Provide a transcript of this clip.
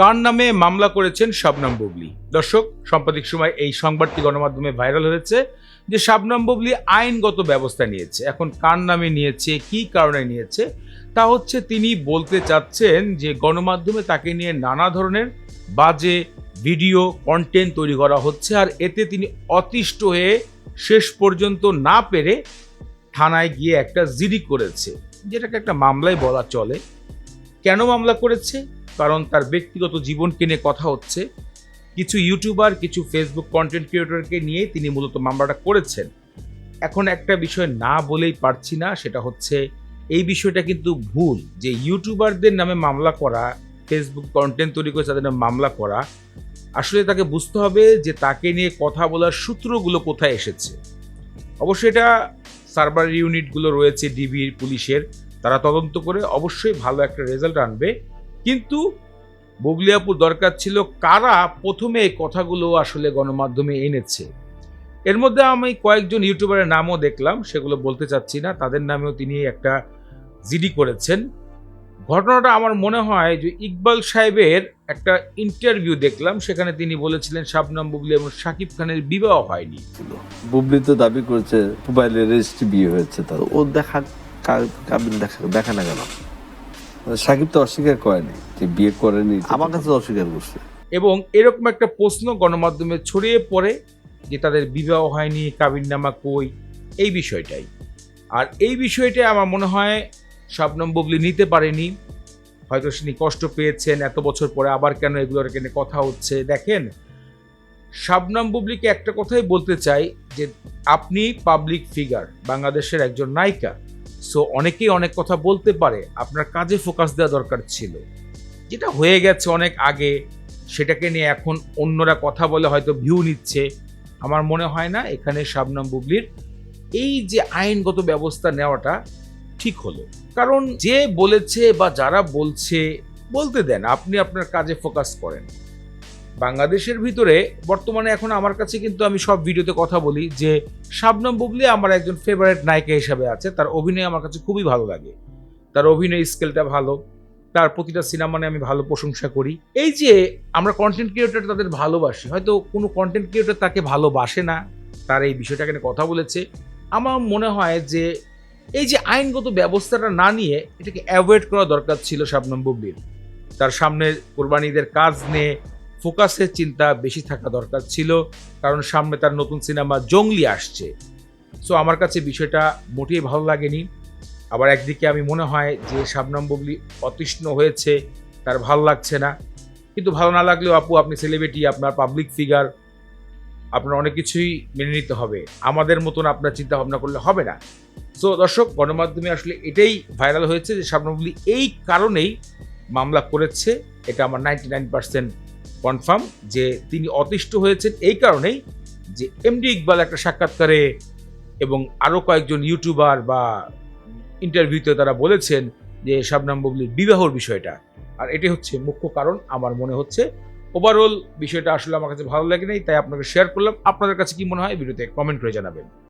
কার নামে মামলা করেছেন শাবনাম বুবলি? দর্শক, সাম্প্রতিক সময় এই সংবাদটি গণমাধ্যমে ভাইরাল হয়েছে যে শাবনাম বুবলি আইনগত ব্যবস্থা নিয়েছে। এখন কার নামে নিয়েছে, কি কারণে নিয়েছে, তা হচ্ছে তিনি বলতে চাচ্ছেন যে গণমাধ্যমে তাকে নিয়ে নানা ধরনের বাজে ভিডিও কন্টেন্ট তৈরি করা হচ্ছে আর এতে তিনি অতিষ্ঠ হয়ে শেষ পর্যন্ত না পেরে থানায় গিয়ে একটা জিডি করেছে। যেটাকে একটা মামলায় বলা চলে। কেন মামলা করেছে? কারণ তার ব্যক্তিগত জীবনকে নিয়ে কথা হচ্ছে। কিছু ইউটিউবার কিছু ফেসবুক কন্টেন্ট ক্রিয়েটরকে নিয়ে তিনি মূলত মামলাটা করেছেন। এখন একটা বিষয় না বলেই পারছি না, সেটা হচ্ছে এই বিষয়টা কিন্তু ভুল যে ইউটিউবারদের নামে মামলা করা ফেসবুক কন্টেন্ট তৈরি করে তাদের নামে মামলা করা, আসলে তাকে বুঝতে হবে যে তাকে নিয়ে কথা বলার সূত্রগুলো কোথায় এসেছে। অবশ্যই এটা সার্ভার ইউনিটগুলো রয়েছে ডিবির পুলিশের, তারা তদন্ত করে অবশ্যই ভালো একটা রেজাল্ট আনবে। কিন্তু বগলিয়াপুর দরকার ছিল কারা প্রথমে এই কথাগুলো আসলে গণমাধ্যমে এনেছে। এর মধ্যে আমি কয়েকজন ইউটিউবারের নামও দেখলাম সেগুলো বলতে চাচ্ছি না তাদের নামেও তিনি একটা জিডি করেছেন। ঘটনাটা আমার মনে হয় যে ইকবাল সাহেবের একটা ইন্টারভিউ দেখলাম সেখানে তিনি বলেছিলেন শাবনাম বুবলি এবং শাকিব খানের বিবাহ হয়নি। বুবলি তো দাবি করেছে মোবাইলে রেজিস্ট্রি বিয়ে হয়েছে তার। ও দেখা দেখা না কেন? সাকিব তো অস্বীকার করেনি যে বিয়ে করেনি। আমার কাছে অস্বীকার করছে। এবং এরকম একটা প্রশ্ন গণমাধ্যমে ছড়িয়ে পড়ে যে তাদের বিবাহ হয়নি কাবিননামা কই এই বিষয়টাই। আর এই বিষয়টা আমার মনে হয় শাবনম বুবলি নিতে পারেনি। হয়তো তিনি কষ্ট পেয়েছেন এত বছর পরে আবার কেন এগুলোর কেন কথা হচ্ছে? দেখেন শাবনাম বুবলিকে একটা কথাই বলতে চাই যে আপনি পাবলিক ফিগার বাংলাদেশের একজন নায়িকা সো অনেকেই অনেক কথা বলতে পারে, আপনার কাজে ফোকাস দেওয়া দরকার ছিল। যেটা হয়ে গেছে অনেক আগে, সেটাকে নিয়ে এখন অন্যরা কথা বলে হয়তো ভিউ নিচ্ছে। আমার মনে হয় না, এখানে শাবনাম বুবলির এই যে আইনগত ব্যবস্থা নেওয়াটা ঠিক হলো। কারণ যে বলেছে বা যারা বলছে, বলতে দেন, আপনি আপনার কাজে ফোকাস করেন। বাংলাদেশের ভিতরে বর্তমানে এখন আমার কাছে কিন্তু আমি সব ভিডিওতে কথা বলি যে শাবনাম বুবলি আমার একজন ফেভারিট নায়িকা হিসাবে আছে। তার অভিনয় আমার কাছে খুবই ভালো লাগে। তার অভিনয় স্কেলটা ভালো। তার প্রতিটা সিনেমা নিয়ে আমি ভালো প্রশংসা করি। এই যে আমরা কন্টেন্ট ক্রিয়েটর তাদের ভালোবাসি, হয়তো কোনো কন্টেন্ট ক্রিয়েটর তাকে ভালোবাসে না, তার এই বিষয়টাকে নিয়ে কথা বলেছে। আমার মনে হয় যে এই যে আইনগত ব্যবস্থাটা না নিয়ে এটাকে অ্যাভয়েড করা দরকার ছিল শাবনম বুবলির। তার সামনে কোরবানিদের কাজ নিয়ে ফোকাসের চিন্তা বেশি থাকা দরকার ছিল, কারণ সামনে তার নতুন সিনেমা জঙ্গলি আসছে। সো আমার কাছে বিষয়টা মোটেই ভালো লাগেনি। আবার একদিকে আমি মনে হয় যে শাবনাম বুবলি অতৃষ্ণ হয়েছে, তার ভালো লাগছে না। কিন্তু ভালো না লাগলেও আপু, আপনি সেলিব্রিটি আপনার পাবলিক ফিগার আপনার অনেক কিছুই মেনে নিতে হবে। আমাদের মতন আপনার চিন্তা ভাবনা করলে হবে না। সো দর্শক, গণমাধ্যমে আসলে এটাই ভাইরাল হয়েছে যে শাবনাম বুবলি এই কারণেই মামলা করেছে। এটা আমার নাইনটি নাইন পার্সেন্ট কনফার্ম যে তিনি অতিষ্ঠ হয়েছেন এই কারণেই যে এমডি ইকবাল একটা সাক্ষাৎকারে এবং আরও কয়েকজন ইউটিউবার বা ইন্টারভিউতে তারা বলেছেন যে শাবনাম বুবলির বিবাহর বিষয়টা। আর এটি হচ্ছে মুখ্য কারণ, আমার মনে হচ্ছে। ওভারঅল বিষয়টা আসলে আমার কাছে ভালো লাগে নাই, তাই আপনাকে শেয়ার করলাম। আপনাদের কাছে কি মনে হয়? ভিডিওতে কমেন্ট করে জানাবেন।